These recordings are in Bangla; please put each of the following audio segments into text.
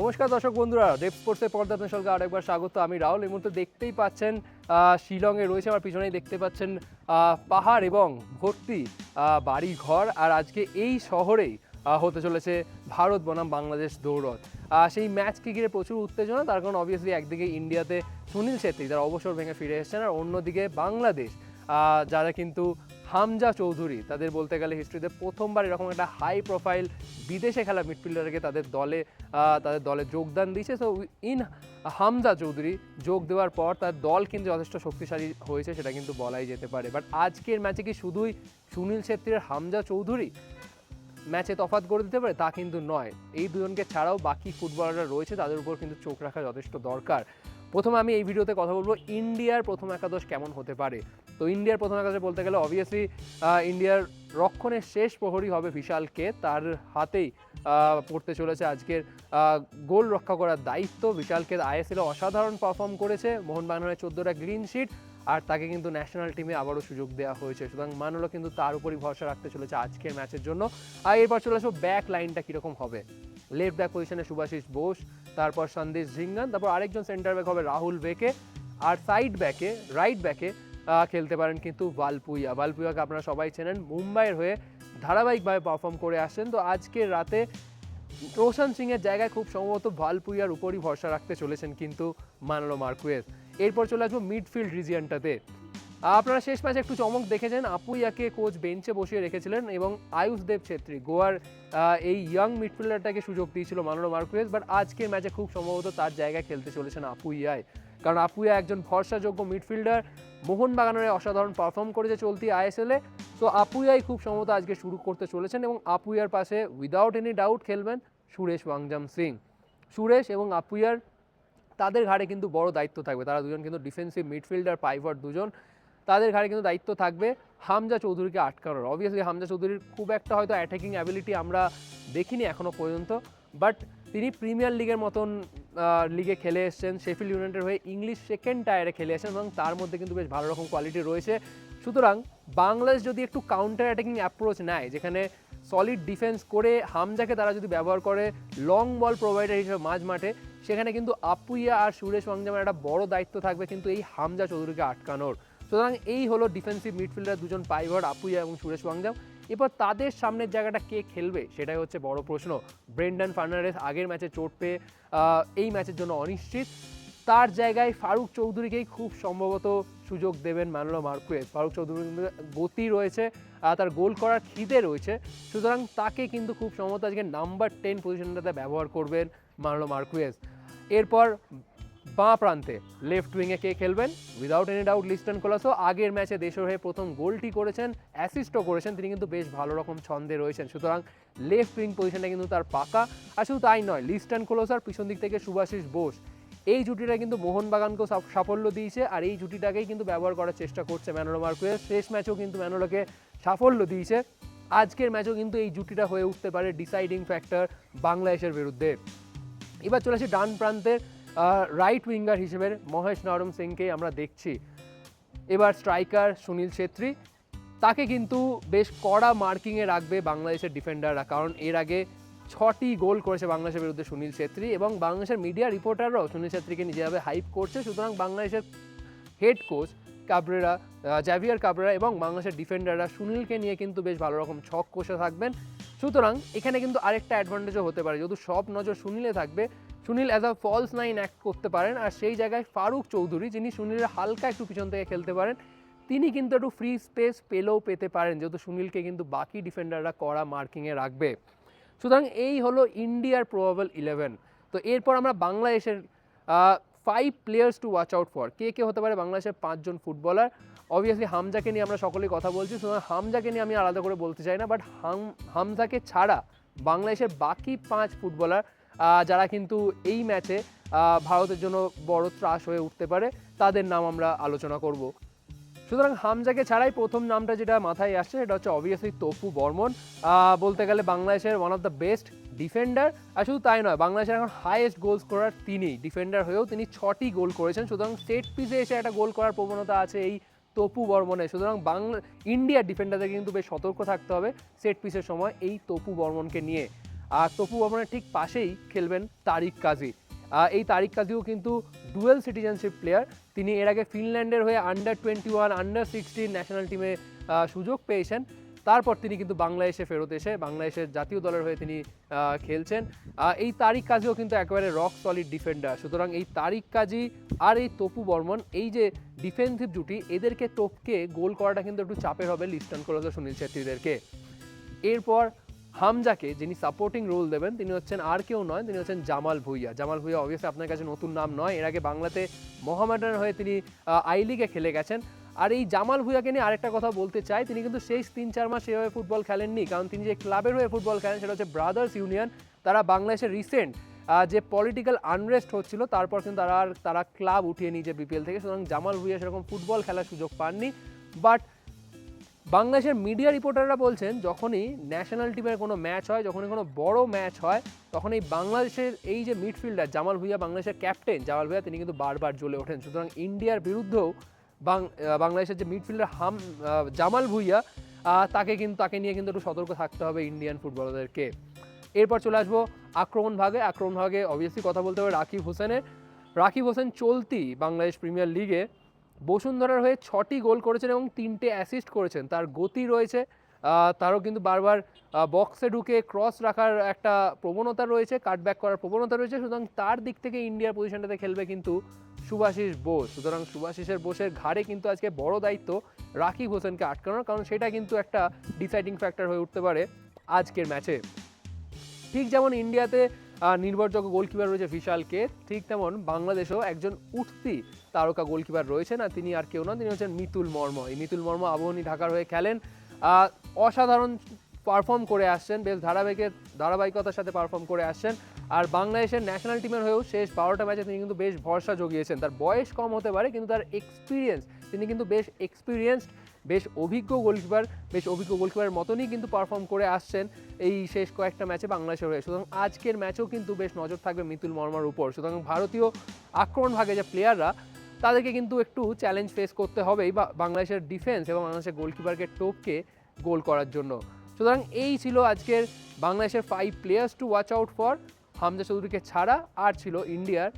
নমস্কার দর্শক বন্ধুরা রেপ স্পোর্টসের পর্দা আপনার সঙ্গে আরেকবার স্বাগত। আমি রাহুল, এই মুহূর্তে দেখতেই পাচ্ছেন শিলংয়ে রয়েছে আমার পিছনেই দেখতে পাচ্ছেন পাহাড় এবং ভর্তি বাড়ি ঘর। আর আজকে এই শহরেই হতে চলেছে ভারত বনাম বাংলাদেশ দৌড়ত সেই ম্যাচকে ঘিরে প্রচুর উত্তেজনা, তার কারণ অবভিয়াসলি একদিকে ইন্ডিয়াতে সুনীল ছেত্রী, যারা অবসর ভেঙে ফিরে এসেছেন, আর অন্যদিকে বাংলাদেশ। যারা কিন্তু হামজা চৌধুরী, তাদের বলতে গেলে হিস্ট্রিতে প্রথমবার এরকম একটা হাই প্রোফাইল বিদেশে খেলা মিডফিল্ডারকে তাদের দলে তাদের দলে যোগদান দিয়েছে। সো ইন হামজা চৌধুরী যোগ দেওয়ার পর তার দল কিন্তু যথেষ্ট শক্তিশালী হয়েছে, সেটা কিন্তু বলাই যেতে পারে। বাট আজকের ম্যাচে কি শুধুই সুনীল ছেত্রীর হামজা চৌধুরী ম্যাচে তফাৎ করে দিতে পারে? তা কিন্তু নয়। এই দুজনকে ছাড়াও বাকি ফুটবলাররা রয়েছে, তাদের উপর কিন্তু চোখ রাখা যথেষ্ট দরকার। প্রথমে আমি এই ভিডিওতে কথা বলব, ইন্ডিয়ার প্রথম একাদশ কেমন হতে পারে? তো ইন্ডিয়ার প্রথম একাদশে বলতে গেলে অবভিয়াসলি ইন্ডিয়ার রক্ষণের শেষ প্রহরী হবে বিশালকে। তার হাতেই পড়তে চলেছে আজকের গোল রক্ষা করার দায়িত্ব। বিশালকে আইএসএল অসাধারণ পারফর্ম করেছে। মোহন মোহনবাগানের চোদ্দোটা গ্রিন শিট আর তাকে কিন্তু ন্যাশনাল টিমে আবারও সুযোগ দেওয়া হয়েছে। সুতরাং মানলো কিন্তু তার উপরই ভরসা রাখতে চলেছে আজকের ম্যাচের জন্য। আর এরপর চলে আসব ব্যাক লাইনটা কীরকম হবে। লেফট ব্যাক পজিশনে সুভাশিস বোস, তারপর সন্দেশ ঝিঙ্গান, তারপর আরেকজন সেন্টার ব্যাক হবে রাহুল বেকে। আর সাইড ব্যাকে রাইট ব্যাকে খেলতে পারেন কিন্তু ভালপুইয়া। ভালপুইয়াকে আপনারা সবাই চেনেন। মুম্বাইয়ের হয়ে ধারাবাহিকভাবে পারফর্ম করে আসছেন। তো আজকের রাতে রোশন সিংয়ের জায়গায় খুব সম্ভবত ভালপুইয়ার উপরই ভরসা রাখতে চলেছেন কিন্তু মানলো মার্কুয়েস এরপর চলে আসব মিডফিল্ড রিজিয়নটাতে। আপনারা শেষ ম্যাচে একটু চমক দেখেছেন আপুইয়াকে কোচ বেঞ্চে বসিয়ে রেখেছিলেন এবং আয়ুষ দেব ছেত্রী গোয়ার এই ইয়াং মিডফিল্ডারটাকে সুযোগ দিয়েছিল মানলো মার্কুয়েস বাট আজকের ম্যাচে খুব সম্ভবত তার জায়গায় খেলতে চলেছেন আপুইয়ায় কারণ আপুইয়া একজন ভরসাযোগ্য মিডফিল্ডার মোহনবাগানের অসাধারণ পারফর্ম করেছে চলতি আইএসএলে। তো আপুইয়াই খুব সম্ভবত আজকে শুরু করতে চলেছেন এবং আপুইয়ার পাশে উইদাউট এনি ডাউট খেলবেন সুরেশ ওয়াংজাম সিং। সুরেশ এবং আপুইয়ার তাদের ঘাড়ে কিন্তু বড় দায়িত্ব থাকবে। তারা দুজন কিন্তু ডিফেন্সিভ মিডফিল্ডার পাইভার দুজন। তাদের ঘাড়ে কিন্তু দায়িত্ব থাকবে হামজা চৌধুরীকে আটকানোর। অবভিয়াসলি হামজা চৌধুরীর খুব একটা হয়তো অ্যাটাকিং অ্যাবিলিটি আমরা দেখিনি এখনও পর্যন্ত। বাট তিনি প্রিমিয়ার লিগের মতন লিগে খেলে এসেছেন। শেফিল্ড ইউনাইটেড হয়ে ইংলিশ সেকেন্ড টায়ারে খেলে এসেছেন এবং তার মধ্যে কিন্তু বেশ ভালো রকম কোয়ালিটি রয়েছে। সুতরাং বাংলাদেশ যদি একটু কাউন্টার অ্যাটাকিং অ্যাপ্রোচ নেয়, যেখানে সলিড ডিফেন্স করে হামজাকে তারা যদি ব্যবহার করে লং বল প্রোভাইডার হিসেবে মাঝ মাঠে, সেখানে কিন্তু আপুইয়া আর সুরেশ ওয়াংজামের একটা বড় দায়িত্ব থাকবে কিন্তু এই হামজা চৌধুরীকে আটকানোর। সুতরাং এই হলো ডিফেন্সিভ মিডফিল্ডার দুজন পাইভট আপুইয়া এবং সুরেশ ওয়াংজাম। এরপর তাদের সামনের জায়গাটা কে খেলবে সেটাই হচ্ছে বড় প্রশ্ন। ব্রেন্ডন ফার্নান্ডেস আগের ম্যাচে চোট পেয়ে এই ম্যাচের জন্য অনিশ্চিত। তার জায়গায় ফারুক চৌধুরীকেই খুব সম্ভবত সুযোগ দেবেন মানলো মার্কুয়েস ফারুক চৌধুরীর গতি রয়েছে তার গোল করার খিদে রয়েছে। সুতরাং তাকে কিন্তু খুব সম্ভবত আজকে নাম্বার টেন পজিশনটাতে ব্যবহার করবেন মানলো মার্কুয়েস এরপর বাঁ প্রান্তে। লেফট উইংয়ে কে খেলবেন? Without any doubt Liston Colaco আগের ম্যাচে দেশের হয়ে প্রথম গোলটি করেছেন অ্যাসিস্টও করেছেন, তিনি কিন্তু বেশ ভালো রকম ছন্দে রয়েছেন। সুতরাং লেফট উইং পজিশনটা কিন্তু তার পাকা। আর শুধু তাই নয়, লিস্টন কোলাসার পিছন দিক থেকে সুভাশিস বোস। এই জুটিটা কিন্তু মোহনবাগানকেও সাফ- সাফল্য দিয়েছে, আর এই জুটিটাকেই কিন্তু ব্যবহার করার চেষ্টা করছে ম্যানোলো মার্কুয়েস। শেষ ম্যাচেও কিন্তু ম্যানোলোকে সাফল্য দিয়েছে। আজকের ম্যাচেও কিন্তু এই জুটিটা হয়ে উঠতে পারে ডিসাইডিং ফ্যাক্টর বাংলাদেশের বিরুদ্ধে। এবার চলে আসি ডান প্রান্তের রাইট উইঙ্গার হিসেবে মহেশ নরম সিংকে আমরা দেখছি। এবার স্ট্রাইকার সুনীল ছেত্রী। তাকে কিন্তু বেশ কড়া মার্কিংয়ে রাখবে বাংলাদেশের ডিফেন্ডাররা কারণ এর আগে ছটি গোল করেছে বাংলাদেশের বিরুদ্ধে সুনীল ছেত্রী এবং বাংলাদেশের মিডিয়া রিপোর্টাররাও সুনীল ছেত্রীকে নিজেভাবে হাইপ করছে। সুতরাং বাংলাদেশের head coach Cabrera Javier Cabrera এবং বাংলাদেশের ডিফেন্ডাররা সুনীলকে নিয়ে কিন্তু বেশ ভালো রকম ছক কষে থাকবেন। সুতরাং এখানে কিন্তু আরেকটা অ্যাডভান্টেজও হতে পারে। যেহেতু সব নজর সুনীলে থাকবে Sunil as a false nine act করতে পারেন। আর সেই জায়গায় ফারুক চৌধুরী, যিনি সুনীলের হালকা একটু পিছন থেকে খেলতে পারেন, তিনি কিন্তু একটু ফ্রি স্পেস পেলেও পেতে পারেন, যেহেতু সুনীলকে কিন্তু বাকি ডিফেন্ডাররা কড়া মার্কিংয়ে রাখবে। সুতরাং এই হলো ইন্ডিয়ার প্রবাবল ইলেভেন তো এরপর আমরা বাংলাদেশের five players to watch out for কে কে হতে পারে বাংলাদেশের পাঁচজন ফুটবলার অবভিয়াসলি হামজাকে নিয়ে আমরা সকলেই কথা বলছি, সুতরাং হামজাকে নিয়ে আমি আলাদা করে বলতে চাই না বাট হাম, হামজাকে ছাড়া বাংলাদেশের বাকি পাঁচ ফুটবলার যারা কিন্তু এই ম্যাচে ভারতের জন্য বড় ত্রাস হয়ে উঠতে পারে, তাদের নাম আমরা আলোচনা করব। সুতরাং হামজাকে ছাড়াই প্রথম নামটা যেটা মাথায় আসছে, সেটা হচ্ছে অবভিয়াসলি তপু বর্মন। বলতে গেলে বাংলাদেশের one of the best defender আর শুধু তাই নয়, বাংলাদেশের এখন হাইয়েস্ট গোল স্কোরার তিনি। ডিফেন্ডার হয়েও তিনি ছটি গোল করেছেন, সুতরাং সেট পিসে এসে একটা গোল করার প্রবণতা আছে এই তপু বর্মনে। সুতরাং বাংলা ইন্ডিয়ার ডিফেন্ডারদের কিন্তু বেশ সতর্ক থাকতে হবে সেট পিসের সময় এই তপু বর্মনকে নিয়ে। আর তপু বর্মনের ঠিক পাশেই খেলবেন তারিক কাজী। এই তারিক কাজীও কিন্তু ডুয়েল সিটিজেনশিপ প্লেয়ার তিনি এর আগে ফিনল্যান্ডের হয়ে under twenty one under sixteen national টিমে সুযোগ পেয়েছেন। তারপর তিনি কিন্তু বাংলাদেশে ফেরত এসে বাংলাদেশের জাতীয় দলের হয়ে তিনি খেলছেন। এই তারিক কাজীও কিন্তু একেবারে রক সলিড ডিফেন্ডার সুতরাং এই তারিক কাজী আর এই তপু বর্মন, এই যে ডিফেন্সিভ জুটি এদেরকে টপকে গোল করাটা কিন্তু একটু চাপের হবে লিস্টন কোলস সুনীল ছেত্রীদেরকে। এরপর হামজাকে যিনি সাপোর্টিং রোল দেবেন, তিনি হচ্ছেন আর কেউ নয় তিনি হচ্ছেন জামাল ভুইয়া। জামাল ভুইয়া অবভিয়াসলি আপনার কাছে নতুন নাম নয়, এর আগে বাংলাতে মোহামেডানের হয়ে তিনি আই লিগে খেলে গেছেন। আর এই জামাল ভুইয়াকে নিয়ে আরেকটা কথা বলতে চাই, তিনি কিন্তু শেষ তিন চার মাস সেভাবে ফুটবল খেলেননি, কারণ তিনি যে ক্লাবের হয়ে ফুটবল খেলেন সেটা হচ্ছে ব্রাদার্স ইউনিয়ন তারা বাংলাদেশের রিসেন্ট যে পলিটিক্যাল আনরেস্ট হচ্ছিল, তারপর কিন্তু তারা তারা ক্লাব উঠিয়ে নিয়েছে বিপিএল থেকে। সুতরাং জামাল ভুইয়া সেরকম ফুটবল খেলার সুযোগ পাননি। বাট বাংলাদেশের মিডিয়া রিপোর্টাররা বলছেন, যখনই ন্যাশনাল টিমের কোনো ম্যাচ হয়, যখনই কোনো বড় ম্যাচ হয় তখন এই বাংলাদেশের এই যে মিডফিল্ডার জামাল ভুইয়া, বাংলাদেশের ক্যাপ্টেন জামাল ভুইয়া, তিনি কিন্তু বারবার জ্বলে ওঠেন। সুতরাং ইন্ডিয়ার বিরুদ্ধেও বাংলাদেশের যে মিডফিল্ডার হাম জামাল ভুইয়া তাকে কিন্তু তাকে নিয়ে কিন্তু একটু সতর্ক থাকতে হবে ইন্ডিয়ান ফুটবলারদেরকে। এরপর চলে আসব আক্রমণ ভাগে। আক্রমণ ভাগে অবভিয়াসলি কথা বলতে হবে রাকিব হোসেনের। রাকিব হোসেন চলতি বাংলাদেশ প্রিমিয়ার লিগে বসুন্ধরার হয়ে ছটি গোল করেছেন এবং তিনটে অ্যাসিস্ট করেছেন। তার গতি রয়েছে তারও কিন্তু বারবার বক্সে ঢুকে ক্রস রাখার একটা প্রবণতা রয়েছে কাটব্যাক করার প্রবণতা রয়েছে। সুতরাং তার দিক থেকে ইন্ডিয়ার পজিশনটাতে খেলবে কিন্তু সুভাষিস বোস। সুতরাং সুভাষিসের বোসের ঘাড়ে কিন্তু আজকে বড় দায়িত্ব রাকিব হোসেনকে আটকানোর, কারণ সেটা কিন্তু একটা ডিসাইডিং ফ্যাক্টর হয়ে উঠতে পারে আজকের ম্যাচে ঠিক যেমন ইন্ডিয়াতে নির্ভরযোগ্য গোলকিপার রয়েছে বিশালকে ঠিক তেমন বাংলাদেশেও একজন উঠতি তারকা গোলকিপার রয়েছেন আর তিনি আর কেউ নন, তিনি হচ্ছেন মিতুল মর্ম। এই মিতুল মর্ম আবহনী ঢাকার হয়ে খেলেন। অসাধারণ পারফর্ম করে আসছেন, বেশ ধারাবাহিকের ধারাবাহিকতার সাথে পারফর্ম করে আসছেন। আর বাংলাদেশের ন্যাশনাল টিমের হয়েও শেষ বারোটা ম্যাচে তিনি কিন্তু বেশ ভরসা জগিয়েছেন। তার বয়স কম হতে পারে, কিন্তু তার এক্সপিরিয়েন্স তিনি কিন্তু বেশ এক্সপিরিয়েন্সড বেশ অভিজ্ঞ গোলকিপার, বেশ অভিজ্ঞ গোলকিপারের মতনই কিন্তু পারফর্ম করে আসছেন এই শেষ কয়েকটা ম্যাচে বাংলাদেশের হয়ে। সুতরাং আজকের ম্যাচেও কিন্তু বেশ নজর থাকবে মিতুল মর্মার উপর। সুতরাং ভারতীয় আক্রমণ ভাগে যে প্লেয়াররা তাদেরকে কিন্তু একটু চ্যালেঞ্জ ফেস করতে হবেই বা বাংলাদেশের ডিফেন্স এবং বাংলাদেশের গোলকিপারকে টোপকে গোল করার জন্য। সুতরাং এই ছিল আজকের বাংলাদেশের five players to watch out for Hamza চৌধুরীকে ছাড়া আর ছিল ইন্ডিয়ার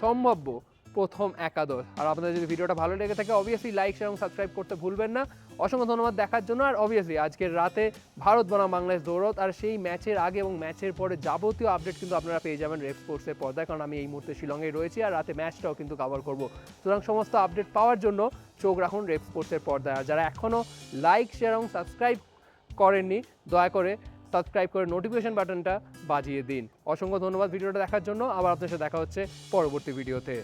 সম্ভাব্য প্রথম একাদশ। আর আপনাদের যদি ভিডিওটা ভালো লেগে থাকে অবভিয়াসলি লাইক এবং সাবস্ক্রাইব করতে ভুলবেন না। অসংখ্য ধন্যবাদ দেখার জন্য। আর অবভিয়াসলি আজকের রাতে ভারত বনাম বাংলাদেশ দৌড়ত আর সেই ম্যাচের আগে এবং ম্যাচের পরে যাবতীয় আপডেট কিন্তু আপনারা পেয়ে যাবেন রেফ স্পোর্টসের পর্দায়। কারণ আমি এই মুহূর্তে শিলংয়ে রয়েছি আর রাতে ম্যাচটাও কিন্তু কভার করব। সুতরাং সমস্ত আপডেট পাওয়ার জন্য চোখ রাখুন রেফ স্পোর্টসের পর্দায়। আর যারা এখনও লাইক শেয়ার এবং সাবস্ক্রাইব করেননি, দয়া করে সাবস্ক্রাইব করে নোটিফিকেশন বাটনটা বাজিয়ে দিন। অসংখ্য ধন্যবাদ ভিডিওটা দেখার জন্য। আবার আপনার সাথে দেখা হচ্ছে পরবর্তী ভিডিওতে